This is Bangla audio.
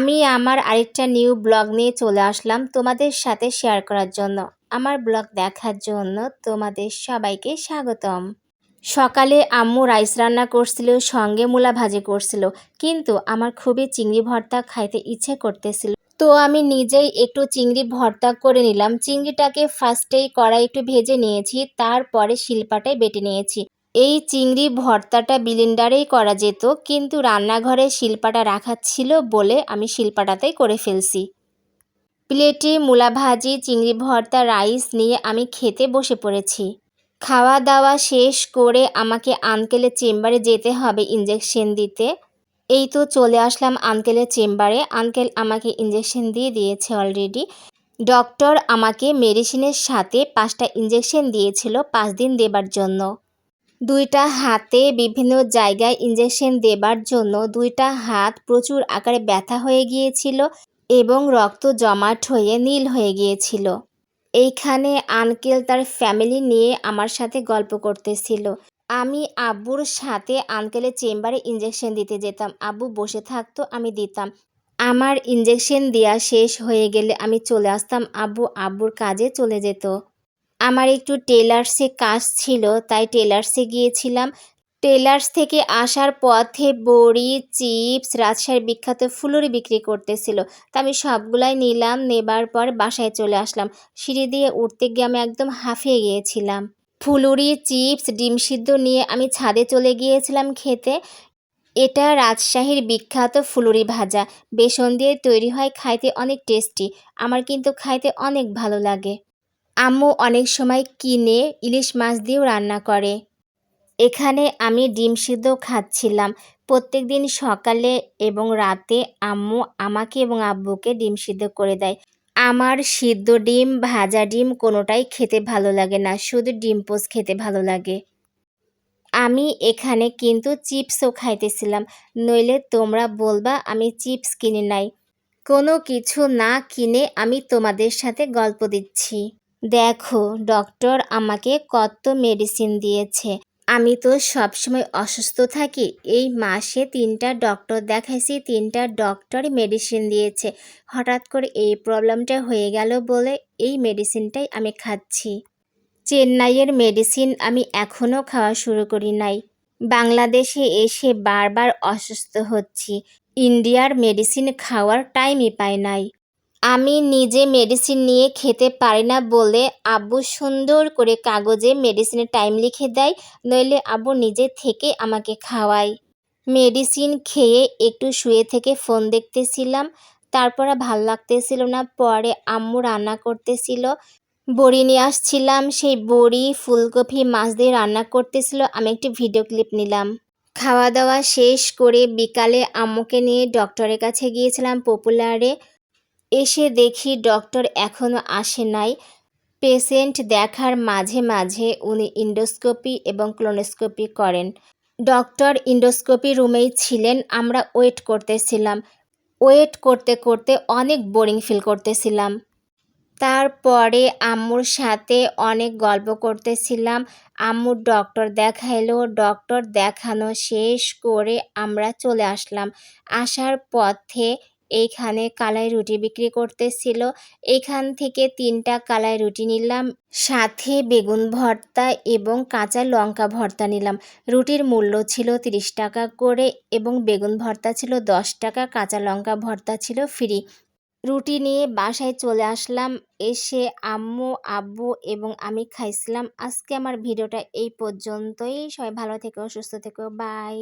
আমি আমার আরেকটা নিউ ব্লগ নিয়ে চলে আসলাম তোমাদের সাথে শেয়ার করার জন্য। আমার ব্লগ দেখার জন্য তোমাদের সবাইকে স্বাগতম। সকালে আম্মু রাইস রান্না করছিল, সঙ্গে মূলা ভাজি করছিল, কিন্তু আমার খুবই চিংড়ি ভর্তা খাইতে ইচ্ছে করতেছিল। তো আমি নিজেই একটু চিংড়ি ভর্তা করে নিলাম। চিংড়িটাকে ফার্স্টেই কড়াই একটু ভেজে নিয়েছি, তারপরে শিলপাটায় বেটে নিয়েছি। এই চিংড়ি ভর্তাটা বিলিন্ডারেই করা যেত, কিন্তু রান্নাঘরে শিলপাটা রাখা ছিল বলে আমি শিলপাটাতেই করে ফেলছি। প্লেটে মূলা ভাজি চিংড়ি ভর্তা, রাইস নিয়ে আমি খেতে বসে পড়েছি। খাওয়া দাওয়া শেষ করে আমাকে আঙ্কেলের চেম্বারে যেতে হবে ইঞ্জেকশন দিতে। এই তো চলে আসলাম আঙ্কেলের চেম্বারে। আঙ্কেল আমাকে ইঞ্জেকশন দিয়ে দিয়েছে অলরেডি ডক্টর আমাকে মেডিসিনের সাথে পাঁচটা ইঞ্জেকশন দিয়েছিল পাঁচ দিন দেবার জন্য। দুইটা হাতে বিভিন্ন জায়গায় ইঞ্জেকশন দেবার জন্য দুইটা হাত প্রচুর আকারে ব্যথা হয়ে গিয়েছিল এবং রক্ত জমাট হয়ে নীল হয়ে গিয়েছিল। এইখানে আঙ্কেল তার ফ্যামিলি নিয়ে আমার সাথে গল্প করতেছিল। আমি আব্বুর সাথে আঙ্কেলের চেম্বারে ইঞ্জেকশন দিতে যেতাম। আব্বু বসে থাকতো, আমি দিতাম। আমার ইঞ্জেকশন দেওয়া শেষ হয়ে গেলে আমি চলে আসতাম। আব্বু আব্বুর কাজে চলে যেত। আমার একটু টেলার্সে কাজ ছিল, তাই টেলার্সে গিয়েছিলাম। টেলার্স থেকে আসার পথে বড়ি, চিপস, রাজশাহীর বিখ্যাত ফুলুরি বিক্রি করতেছিল। তা আমি সবগুলাই নিলাম, নেবার পর বাসায় চলে আসলাম। সিঁড়ি দিয়ে উঠতে গিয়ে আমি একদম হাঁফিয়ে গিয়েছিলাম। ফুলুরি, চিপস, ডিম সিদ্ধ নিয়ে আমি ছাদে চলে গিয়েছিলাম খেতে। এটা রাজশাহীর বিখ্যাত ফুলুরি ভাজা। বেসন দিয়ে তৈরি হয়, খাইতে অনেক টেস্টি। আমার কিন্তু খাইতে অনেক ভালো লাগে। আম্মু অনেক সময় কিনে ইলিশ মাছ দিয়েও রান্না করে। এখানে আমি ডিম সিদ্ধ খাচ্ছিলাম। প্রত্যেক দিন সকালে এবং রাতে আম্মু আমাকে এবং আব্বুকে ডিম সিদ্ধ করে দেয়। আমার সিদ্ধ ডিম, ভাজা ডিম কোনোটাই খেতে ভালো লাগে না, শুধু ডিম পোস খেতে ভালো লাগে। আমি এখানে কিন্তু চিপসও খাইতেছিলাম। নইলে তোমরা বলবা, আমি চিপস কিনে নাই। কোনো কিছু না কিনে আমি তোমাদের সাথে গল্প দিচ্ছি। দেখো, ডক্টর আমাকে কত মেডিসিন দিয়েছে। আমি তো সবসময় অসুস্থ থাকি। এই মাসে তিনটা ডক্টর দেখাইছি, তিনটা ডক্টর মেডিসিন দিয়েছে। হঠাৎ করে এই প্রবলেমটা হয়ে গেল বলে এই মেডিসিনটাই আমি খাচ্ছি। চেন্নাইয়ের মেডিসিন আমি এখনও খাওয়া শুরু করি নাই। বাংলাদেশে এসে বারবার অসুস্থ হচ্ছি। ইন্ডিয়ার মেডিসিন খাওয়ার টাইমই পাই নাই। আমি নিজে মেডিসিন নিয়ে খেতে পারি না বলে আব্বু সুন্দর করে কাগজে মেডিসিনের টাইম লিখে দেয়, নইলে আব্বু নিজে থেকে আমাকে খাওয়ায়। মেডিসিন খেয়ে একটু শুয়ে থেকে ফোন দেখতেছিলাম, তারপরে ভালো লাগতেছিল না, পরে আম্মু রান্না করতেছিল। বড়ি নিয়ে আসছিলাম, সেই বড়ি, ফুলকপি, মাছ দিয়ে রান্না করতেছিল, আমি একটি ভিডিও ক্লিপ নিলাম। খাওয়া দাওয়া শেষ করে বিকালে আম্মুকে নিয়ে ডক্টরের কাছে গিয়েছিলাম পপুলারে এসে দেখি ডক্টর এখনও আসে নাই। পেশেন্ট দেখার মাঝে মাঝে উনি ইন্ডোস্কোপি এবং ক্লোনোস্কোপি করেন। ডক্টর ইন্ডোস্কোপি রুমেই ছিলেন, আমরা ওয়েট করতেছিলাম। ওয়েট করতে করতে অনেক বোরিং ফিল করতেছিলাম। তারপরে আম্মুর সাথে অনেক গল্প করতেছিলাম। আম্মুর ডক্টর দেখাইলো, ডক্টর দেখানো শেষ করে আমরা চলে আসলাম। আসার পথে এইখানে কালাই রুটি বিক্রি করতেছিল। এখান থেকে তিনটা কালাই রুটি নিলাম, সাথে বেগুন ভর্তা এবং কাঁচা লঙ্কা ভর্তা নিলাম। রুটির মূল্য ছিল তিরিশ টাকা করে এবং বেগুন ভর্তা ছিল দশ টাকা, কাঁচা লঙ্কা ভর্তা ছিল ফ্রি। রুটি নিয়ে বাসায় চলে আসলাম, এসে আম্মু, আব্বু এবং আমি খাইছিলাম। আজকে আমার ভিডিওটা এই পর্যন্তই। সবাই ভালো থেকো, সুস্থ থেকো, বাই।